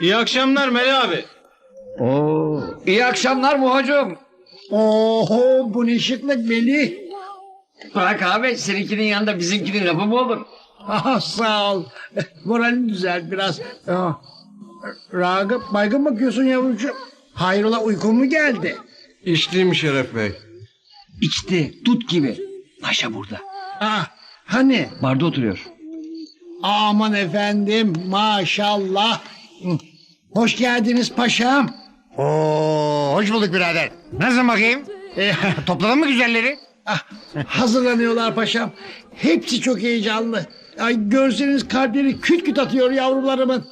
İyi akşamlar Melih abi. Oo, iyi akşamlar Muhacım. Oho bu ne şıklık Melih. Bırak abi seninkinin yanında bizimkinin lafı mı olur? Ah, sağ ol. Moralini düzelt biraz. Ah, Ragıp baygın bakıyorsun yavrucuğum. Hayrola uykun mu geldi? İçliyim Şeref Bey. İçti dut gibi. Paşa burada. Ah hani Barda oturuyor. aman efendim maşallah. Hoş geldiniz paşam. Oo, hoş bulduk birader. Nasılsın bakayım? E, topladın mı güzelleri? Ah, hazırlanıyorlar paşam. Hepsi çok heyecanlı. Ay görseniz kalpleri küt küt atıyor yavrularımın.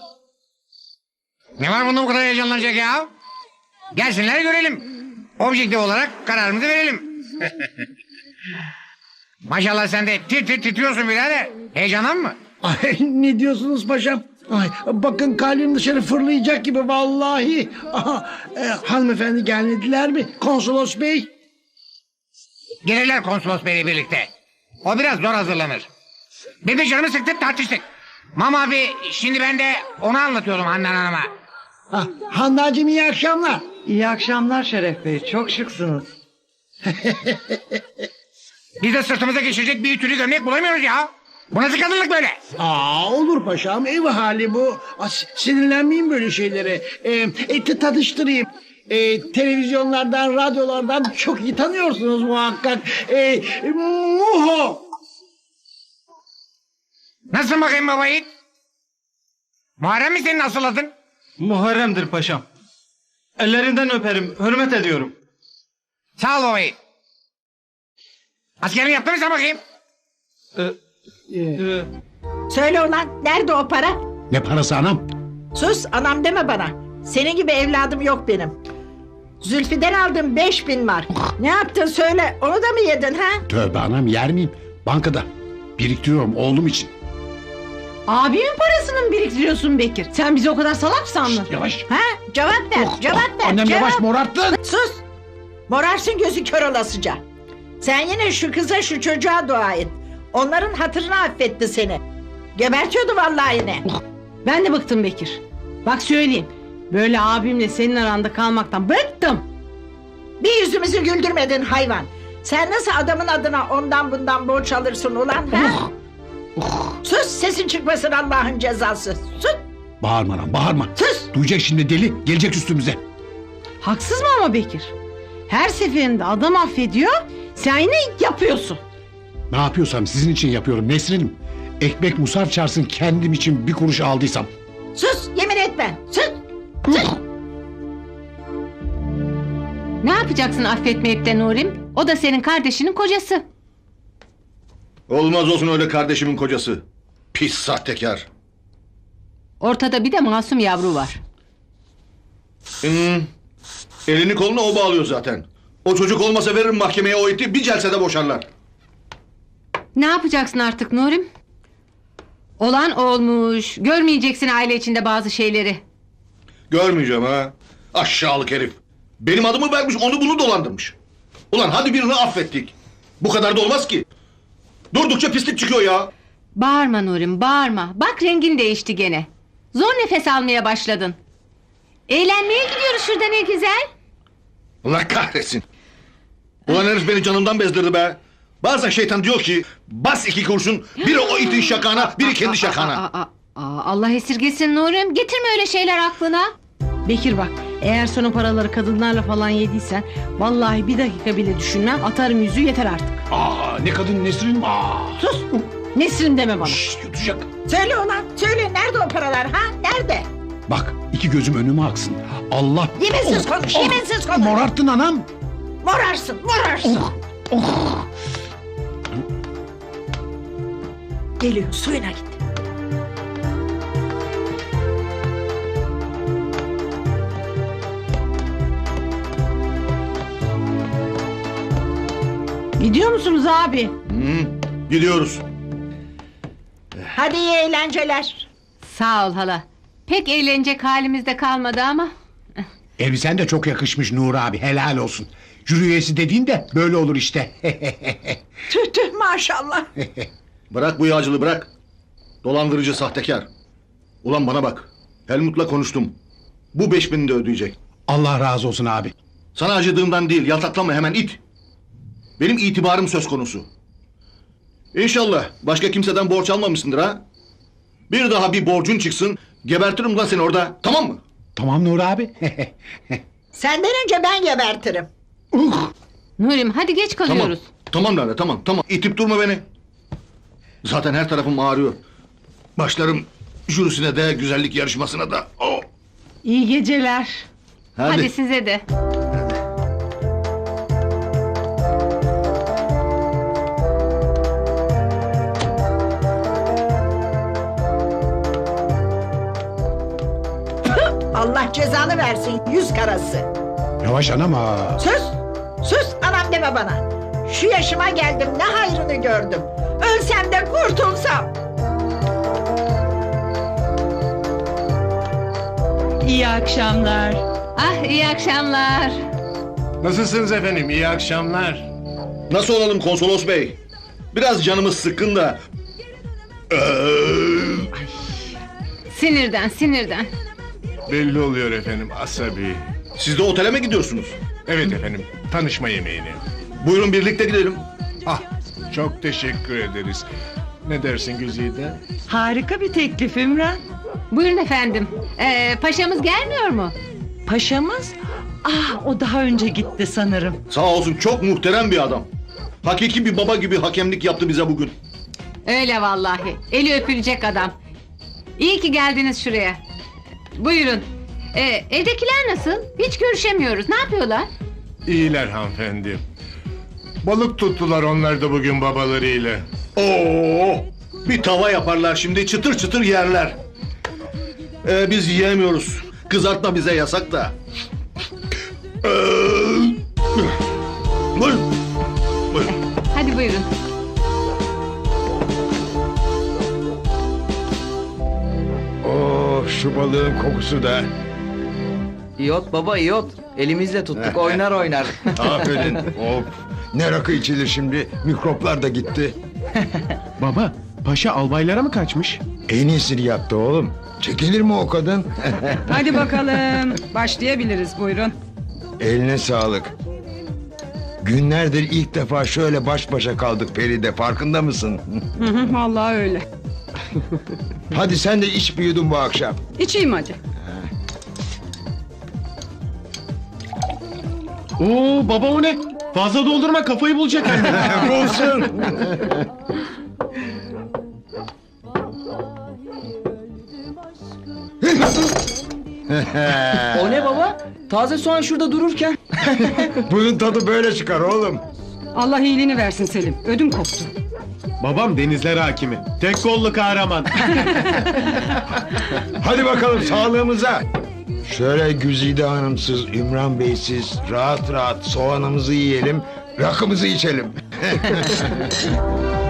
Ne var bunda bu kadar heyecanlanacak ya? Gelsinler görelim. Objektif olarak kararımızı verelim. Maşallah sen de tir tir titriyorsun birader. Heyecandan mı? Ay ne diyorsunuz paşam? Ay bakın kalbim dışarı fırlayacak gibi vallahi. Aha, e, hanımefendi gelmediler mi? Konsolos bey. Gelirler konsolos beyle birlikte. O biraz zor hazırlanır. Bir de canımı sıktık tartıştık. Mama abi şimdi ben de onu anlatıyordum Handan Hanım'a. Ha, Handancığım iyi akşamlar. İyi akşamlar Şeref Bey. Çok şıksınız. Biz de sırtımıza geçirecek bir ütülü gömlek bulamıyoruz ya. Bu nasıl kadınlık böyle? Aa olur paşam ev hali bu. Aa, s- sinirlenmeyin böyle şeylere. E, e, t- tanıştırayım. E, televizyonlardan, radyolardan çok iyi tanıyorsunuz muhakkak. E, Muho. Nasılsın bakayım baba yiğit? Muharrem mi senin asıl adın? Muharrem'dir paşam. Ellerinden öperim, hürmet ediyorum. Sağ ol baba yiğit. Askerini yaptın mı sen bakayım? Ee, e, Söyle ulan nerede o para? Ne parası anam? Sus anam deme bana. Senin gibi evladım yok benim. Zülfü'den aldım beş bin mark. Ne yaptın söyle onu da mı yedin ha? Tövbe anam yer miyim? Bankada. Biriktiriyorum oğlum için. Abimin parasını mı biriktiriyorsun Bekir? Sen bizi o kadar salak mı sandın? Yavaş. Ha cevap ver cevap ver. Annem cevap. yavaş morarttın. Sus. Morarsın gözü kör olasıca. Sen yine şu kıza şu çocuğa dua et. Onların hatırına affetti seni. Gebertiyordu vallahi yine. Ben de bıktım Bekir. Bak söyleyeyim. Böyle abimle senin aranda kalmaktan bıktım. Bir yüzümüzü güldürmedin hayvan. Sen nasıl adamın adına ondan bundan borç alırsın ulan ha? Sus sesin çıkmasın Allah'ın cezası. Sus Bağırma anam bağırma. sus. Duyacak şimdi deli gelecek üstümüze. Haksız mı ama Bekir? Her seferinde adam affediyor. Sen yine yapıyorsun. Ne yapıyorsam sizin için yapıyorum Nesrin'im. Ekmek musar çarsın kendim için bir kuruş aldıysam. Sus yemin etme. Sus. Sus. Ne yapacaksın affetmeyip de Nurim? O da senin kardeşinin kocası. Olmaz olsun öyle kardeşimin kocası. Pis sahtekar. Ortada bir de masum yavru var. Hmm. Elini kolunu o bağlıyor zaten. O çocuk olmasa veririm mahkemeye o iti bir celsede boşarlar. Ne yapacaksın artık Nurim? Olan olmuş. Görmeyeceksin aile içinde bazı şeyleri. Görmeyeceğim ha. Aşağılık herif. Benim adımı vermiş onu bunu dolandırmış. Ulan hadi birini affettik. Bu kadar da olmaz ki. Durdukça pislik çıkıyor ya. Bağırma Nurim bağırma. Bak rengin değişti gene. Zor nefes almaya başladın. Eğlenmeye gidiyoruz şurada ne güzel. Allah kahretsin. Ulan herif beni canımdan bezdirdi be. Bazen şeytan diyor ki bas iki kurşun biri o itin şakağına biri kendi şakağına. Aa, aa, aa, Allah esirgesin Nurim. Getirme öyle şeyler aklına. Bekir bak eğer son o paraları kadınlarla falan yediysen vallahi bir dakika bile düşünmem atarım yüzü yeter artık. Aa ne kadın Nesrin? Aa. Sus Nesrin deme bana. Şşş yutacak. Söyle ulan söyle nerede o paralar ha? Nerede? Bak iki gözüm önüme aksın. Allah. Yeminsiz konuş, yeminsiz konuş. Morarttın anam. Morarsın morarsın. Geliyor suyuna git. Gidiyor musunuz abi? Hmm, gidiyoruz. Hadi iyi eğlenceler. Sağ ol hala. Pek eğlenecek halimizde kalmadı ama. Elbisen de çok yakışmış Nur abi helal olsun. Jüri üyesi dediğin de böyle olur işte. Tüh tüh maşallah. Bırak bu yağcılığı bırak. Dolandırıcı sahtekar. Ulan bana bak. Helmut'la konuştum. Bu beş bini de ödeyecek. Allah razı olsun abi. Sana acıdığımdan değil yaltaklama hemen it. Benim itibarım söz konusu. İnşallah başka kimseden borç almamışsındır ha. Bir daha bir borcun çıksın gebertirim lan seni orada tamam mı? Tamam Nur abi. Senden önce ben gebertirim. Nurim hadi geç Tamam. kalıyoruz. Tamam Lale tamam tamam. İtip durma beni. Zaten her tarafım ağrıyor. Başlarım jürisine de güzellik yarışmasına da. Oh. İyi geceler. Hadi. Hadi size de. Allah cezanı versin yüz karası. Yavaş anam ha. Sus! Sus anam deme bana. Şu yaşıma geldim ne hayrını gördüm. Kurtulsam. İyi akşamlar. Ah iyi akşamlar. Nasılsınız efendim? İyi akşamlar. Nasıl olalım konsolos bey? Biraz canımız sıkkın da. Sinirden sinirden. Belli oluyor efendim asabi. siz de otele mi gidiyorsunuz? Evet efendim tanışma yemeğine. Buyurun birlikte gidelim. Ah çok teşekkür ederiz. Ne dersin Güzide? Harika bir teklif Ümran. Buyurun efendim. Ee, paşamız gelmiyor mu? Paşamız? Ah o daha önce gitti sanırım. Sağ olsun çok muhterem bir adam. Hakiki bir baba gibi hakemlik yaptı bize bugün. Öyle vallahi. Eli öpülecek adam. İyi ki geldiniz şuraya. Buyurun. Ee, evdekiler nasıl? Hiç görüşemiyoruz. Ne yapıyorlar? İyiler hanımefendi. Balık tuttular onlar da bugün babalarıyla. Oo! Bir tava yaparlar şimdi çıtır çıtır yerler. Ee, biz yiyemiyoruz. Kızartma bize yasak da. Ee, Buyurun. Buyurun. Hadi buyurun. Oh şu balığın kokusu da. İyot baba iyot. Elimizle tuttuk oynar oynar. Aferin. of. Ne rakı içilir şimdi? Mikroplar da gitti. Baba paşa albaylara mı kaçmış? En iyisini yaptı oğlum. Çekilir mi o kadın? Hadi bakalım. Başlayabiliriz buyurun. Eline sağlık. Günlerdir ilk defa şöyle baş başa kaldık Feride farkında mısın? Vallahi öyle. Hadi sen de iç bir yudum bu akşam. İçeyim hadi. Oo baba o ne? Fazla doldurma kafayı bulacak anne. Olsun. o ne baba? Taze soğan şurada dururken. Bunun tadı böyle çıkar oğlum. Allah iyiliğini versin Selim. Ödüm koptu. Babam denizler hakimi. Tek kollu kahraman. Hadi bakalım sağlığımıza. Şöyle Güzide Hanımsız, Ümran Beysiz rahat rahat soğanımızı yiyelim, rakımızı içelim.